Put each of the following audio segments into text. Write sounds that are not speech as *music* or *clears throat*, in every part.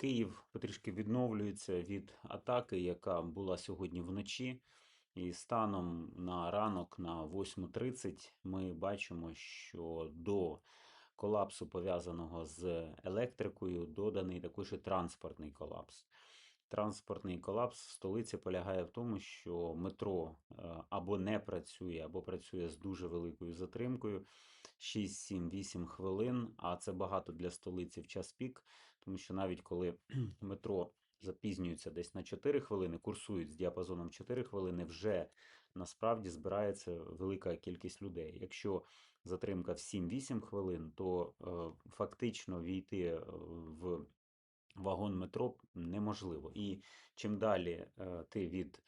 Київ потрішки відновлюється від атаки, яка була сьогодні вночі. І станом на ранок на 8.30 ми бачимо, що до колапсу, пов'язаного з електрикою, доданий також і транспортний колапс. Транспортний колапс в столиці полягає в тому, що метро е, або не працює, або працює з дуже великою затримкою 6-7-8 хвилин, а це багато для столиці в час пік, тому що навіть коли *clears throat* метро запізнюється десь на 4 хвилини, курсують з діапазоном 4 хвилини, вже насправді збирається велика кількість людей. Якщо затримка в 7-8 хвилин, то е, фактично війти е, в вагон метро неможливо. І чим далі е, ти від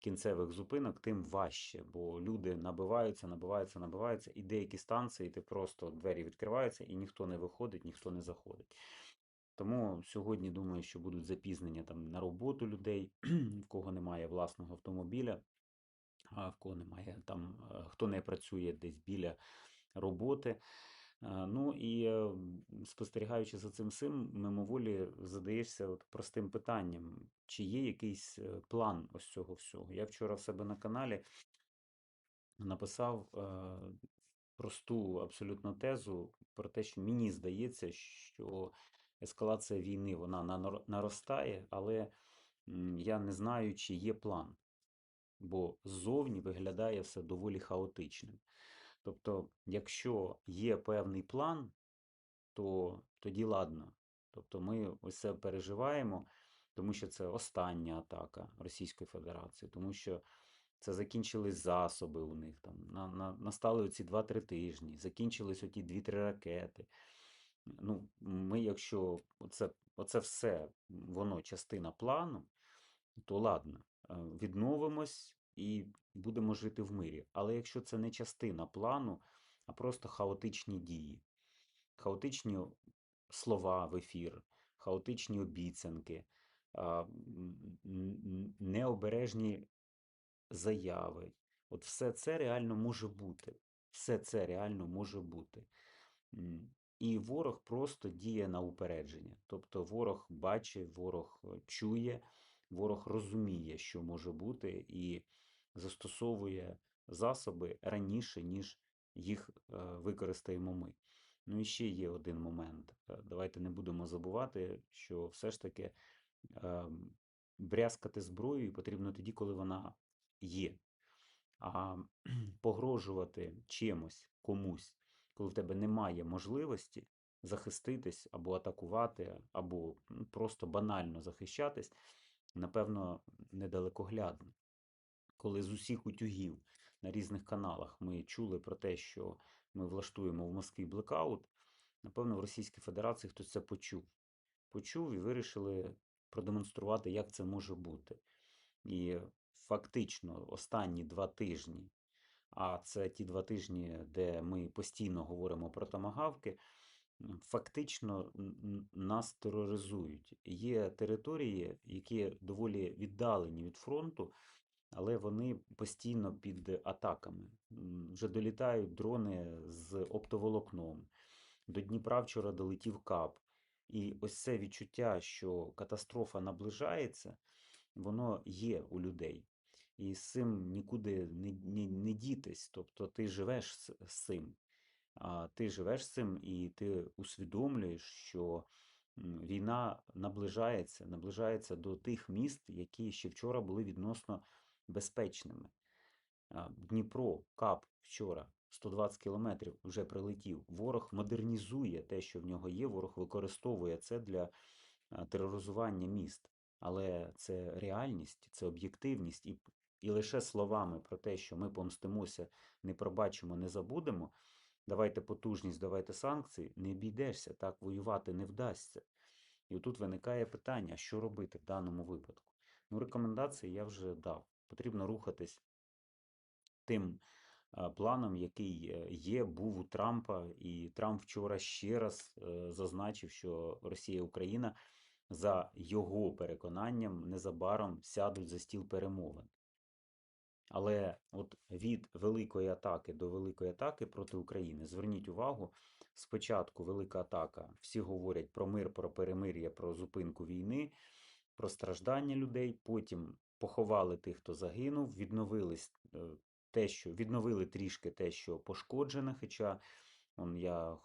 кінцевих зупинок, тим важче, бо люди набиваються, набиваються, набиваються, і деякі станції ти просто двері відкриваються, і ніхто не виходить, ніхто не заходить. Тому сьогодні думаю, що будуть запізнення там на роботу людей, *clears throat* в кого немає власного автомобіля, а в кого немає там, е, хто не працює десь біля роботи. Е, Ну і е, спостерігаючи за цим всім, мимоволі задаєшся от простим питанням, чи є якийсь е, план ось цього всього. Я вчора в себе на каналі написав е, просту абсолютно тезу про те, що мені здається, що ескалація війни вона наростає, але я не знаю, чи є план, бо ззовні виглядає все доволі хаотичним. Тобто, якщо є певний план, то тоді ладно. Тобто ми це переживаємо, тому що це остання атака Російської Федерації, тому що це закінчились засоби у них там. На, на, настали оці 2-3 тижні, закінчились оті 2-3 ракети. Ну, ми, якщо оце, оце все, воно частина плану, то ладно, е, відновимось і будемо жити в мирі. Але якщо це не частина плану, а просто хаотичні дії, хаотичні слова в ефір, хаотичні обіцянки, необережні заяви. От все це реально може бути. Все це реально може бути. І ворог просто діє на упередження. Тобто ворог бачить, ворог е, чує, ворог розуміє, що може бути, і застосовує засоби раніше, ніж їх е, використаємо ми. Ну і ще є один момент. Е, Давайте не будемо забувати, що все ж таки брязкати зброєю потрібно тоді, коли вона є. А *clears throat* погрожувати чимось комусь, коли в тебе немає можливості захиститись або атакувати, або просто банально захищатись, напевно, недалекоглядно. Коли з усіх утюгів на різних каналах ми чули про те, що ми влаштуємо в Москві блекаут, напевно, в Російській Федерації хтось це почув. Почув і вирішили продемонструвати, як це може бути. І фактично останні два тижні, а це ті два тижні, де ми постійно говоримо про томагавки, фактично нас тероризують. Є території, які доволі віддалені від фронту, але вони постійно під атаками. Вже долітають дрони з оптоволокном. До Дніпра вчора долетів кап. І ось це відчуття, що катастрофа наближається, воно є у людей. І з цим нікуди не, не, не дітись. Тобто ти живеш з, цим. А ти живеш з цим і ти усвідомлюєш, що війна наближається, наближається до тих міст, які ще вчора були відносно безпечними. Дніпро, Кап вчора 120 кілометрів вже прилетів. Ворог модернізує те, що в нього є. Ворог використовує це для тероризування міст. Але це реальність, це об'єктивність, і, і лише словами про те, що ми помстимося, не пробачимо, не забудемо. Давайте потужність, давайте санкції, не обійдешся, так воювати не вдасться. І отут виникає питання, що робити в даному випадку. Ну, рекомендації я вже дав. Потрібно рухатись тим планом, який е, є, був у Трампа, і Трамп вчора ще раз е, зазначив, що Росія і Україна за його переконанням незабаром сядуть за стіл перемовин. Але от від великої атаки до великої атаки проти України, зверніть увагу, спочатку велика атака, всі говорять про мир, про перемир'я, про зупинку війни, про страждання людей. Потім поховали тих, хто загинув, відновились е, те, що відновили трішки те, що пошкоджене. Хоча он, я е,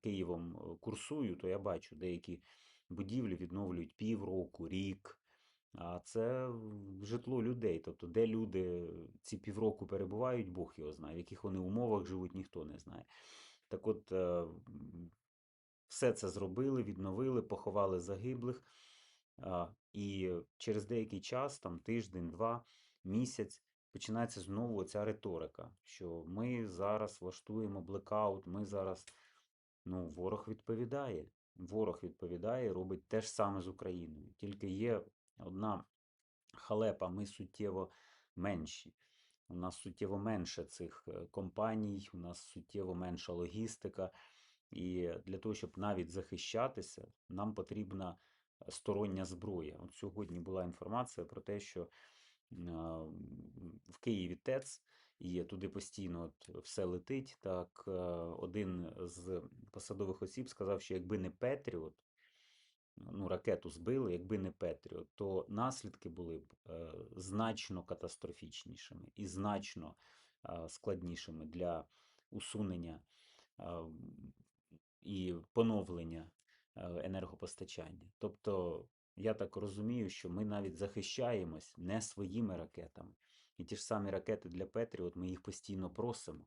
Києвом е, курсую, то я бачу, деякі будівлі відновлюють півроку, рік. А це житло людей. Тобто, де люди ці півроку перебувають, Бог його знає, в яких вони умовах живуть, ніхто не знає. Так от, е, все це зробили, відновили, поховали загиблих. І через деякий час, там тиждень, два, місяць, починається знову ця риторика, що ми зараз влаштуємо блекаут, ми зараз. Ну, ворог відповідає. Ворог відповідає, робить те ж саме з Україною. Тільки є одна халепа, ми суттєво менші. У нас суттєво менше цих е, компаній, у нас суттєво менша логістика. І для того, щоб навіть захищатися, нам потрібна стороння зброя. От сьогодні була інформація про те, що в Києві ТЕЦ і туди постійно от все летить. Так, е, один з посадових осіб сказав, що якби не Петріот, ну, ракету збили, якби не Петріот, то наслідки були б е, значно катастрофічнішими і значно е, складнішими для усунення і поновлення енергопостачання. Тобто, я так розумію, що ми навіть захищаємось не своїми ракетами. І ті ж самі ракети для Петріот, ми їх постійно просимо.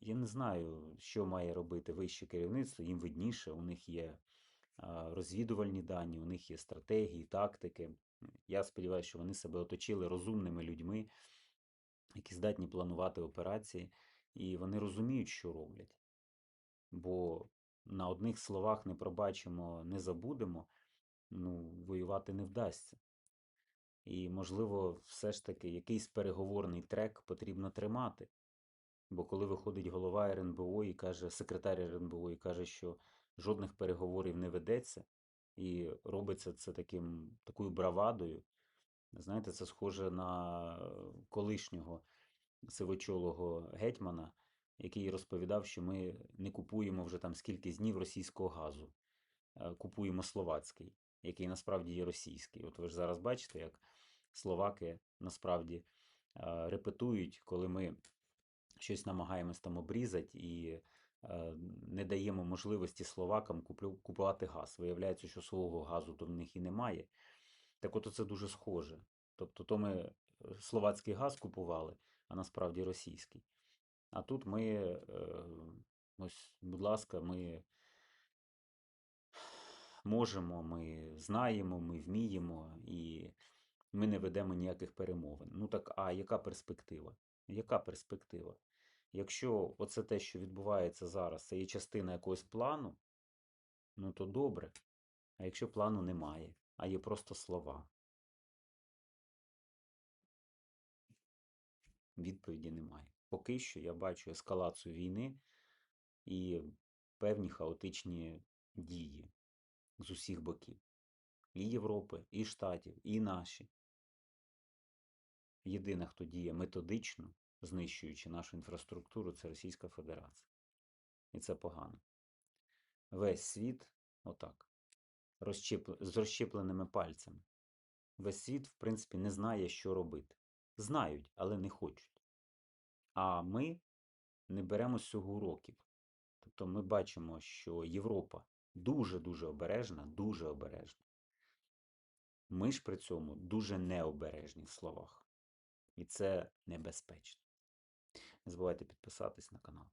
Я не знаю, що має робити вище керівництво, їм видніше, у них є розвідувальні дані, у них є стратегії, тактики. Я сподіваюся, що вони себе оточили розумними людьми, які здатні планувати операції, і вони розуміють, що роблять. Бо на одних словах не пробачимо, не забудемо, ну, воювати не вдасться. І, можливо, все ж таки якийсь переговорний трек потрібно тримати. Бо коли виходить голова РНБО і каже, секретар РНБО і каже, що жодних переговорів не ведеться, і робиться це таким, такою бравадою, знаєте, це схоже на колишнього сивочолого гетьмана, який розповідав, що ми не купуємо вже там скільки днів російського газу, купуємо словацький, який насправді є російський. От ви ж зараз бачите, як словаки насправді репетують, коли ми щось намагаємось там обрізати і не даємо можливості словакам купувати газ. Виявляється, що свого газу то в них і немає. Так от це дуже схоже. Тобто, то ми е, словацький газ купували, а насправді російський. А тут ми, е, ось, будь ласка, ми можемо, ми знаємо, ми вміємо, і ми не ведемо ніяких перемовин. Ну так, а яка перспектива? Яка перспектива? Якщо оце те, що відбувається зараз, це є частина якогось плану, ну то добре. А якщо плану немає, а є просто слова, відповіді немає. Поки що я бачу ескалацію війни і певні хаотичні дії з усіх боків. І Європи, і Штатів, і наші. Єдине, хто діє методично, знищуючи нашу інфраструктуру, це Російська Федерація. І це погано. Весь світ, отак, розщеп... з розщепленими пальцями. Весь світ, в принципі, не знає, що робити. Знають, але не хочуть. А ми не беремо з цього уроків. Тобто ми бачимо, що Європа дуже-дуже обережна, дуже обережна. Ми ж при цьому дуже необережні в словах. І це небезпечно. Не забувайте підписатись на канал.